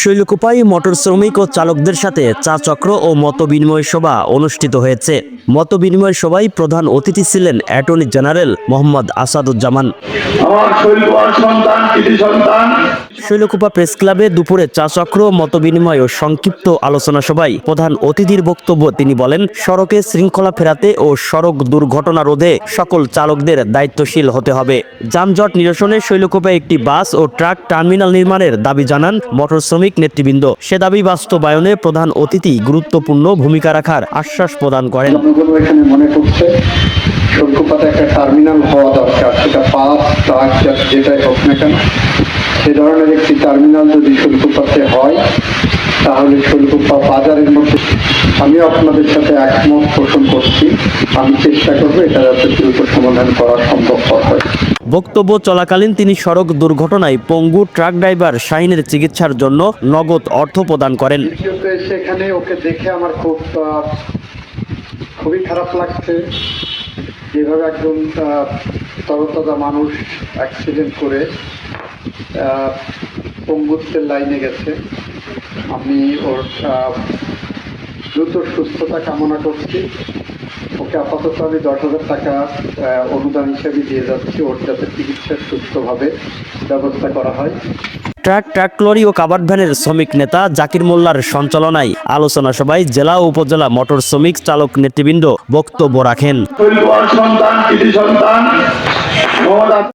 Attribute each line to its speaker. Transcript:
Speaker 1: শৈলকুপাই motor শ্রমিক ও চালকদের সাথে চা চক্র ও মত বিনিময় সভা অনুষ্ঠিত হয়েছে। মত বিনিময় সভায় প্রধান অতিথি ছিলেন attorney general Mohammad Asaduzzaman. Shailkupa press ক্লাবে দুপুরে চা চক্র মত বিনিময় ও সংক্ষিপ্ত আলোচনা সভায় প্রধান অতিথির বক্তব্য তিনি বলেন সড়কে শৃঙ্খলা ফেরাতে ও সড়ক দুর্ঘটনা রোধে সকল চালকদের দায়িত্বশীল হতে হবে। যানজট নিরসনে শৈলকুপায় একটি বাস ও ট্রাক টার্মিনাল নির্মাণের দাবি জানান মোটর শ্রমিক নেতৃবৃন্দ। সে দাবি বাস্তবায়নে প্রধান অতিথি গুরুত্বপূর্ণ ভূমিকা রাখার আশ্বাস প্রদান করেন।
Speaker 2: একটা টার্মিনাল হওয়া দরকার। সেটা পাস ট্রাক যেটাই হোক না কেন, সে ধরনের একটি টার্মিনাল যদি শুল্কপাতে হয়, তাহলে শুল্কপা বাজারের মধ্যে আমিও আপনাদের সাথে একমত পোষণ করছি। আমি চেষ্টা করব এটা যাতে দ্রুত সমাধান করা সম্ভব হয়
Speaker 1: বক্তব্য চলাকালীন তিনি সড়ক দুর্ঘটনায় পঙ্গু ট্রাক ড্রাইভার শাহিনের চিকিৎসার জন্য নগদ অর্থ প্রদান করেন।
Speaker 2: সেখানে ওকে দেখে আমার খুব খুবই খারাপ লাগছে। যেভাবে একজন তরতাজা মানুষ অ্যাক্সিডেন্ট করে পঙ্গুত্বের লাইনে গেছে। আমি ওর দ্রুত সুস্থতা কামনা করছি। ওকে আপাতত আমি দশ হাজার টাকা অনুদান হিসেবে দিয়ে যাচ্ছি। ওর যাতে চিকিৎসার সুস্থভাবে ব্যবস্থা করা হয়।
Speaker 1: ট্রাক ট্রাক লরি ও কাবার ভ্যানের শ্রমিক নেতা জাকির মোল্লার সঞ্চালনায় আলোচনা সভায় জেলা ও উপজেলা মোটর শ্রমিক চালক নেতৃবৃন্দ বক্তব্য রাখেন।
Speaker 3: সন্তান সন্তান মোহাম্মদ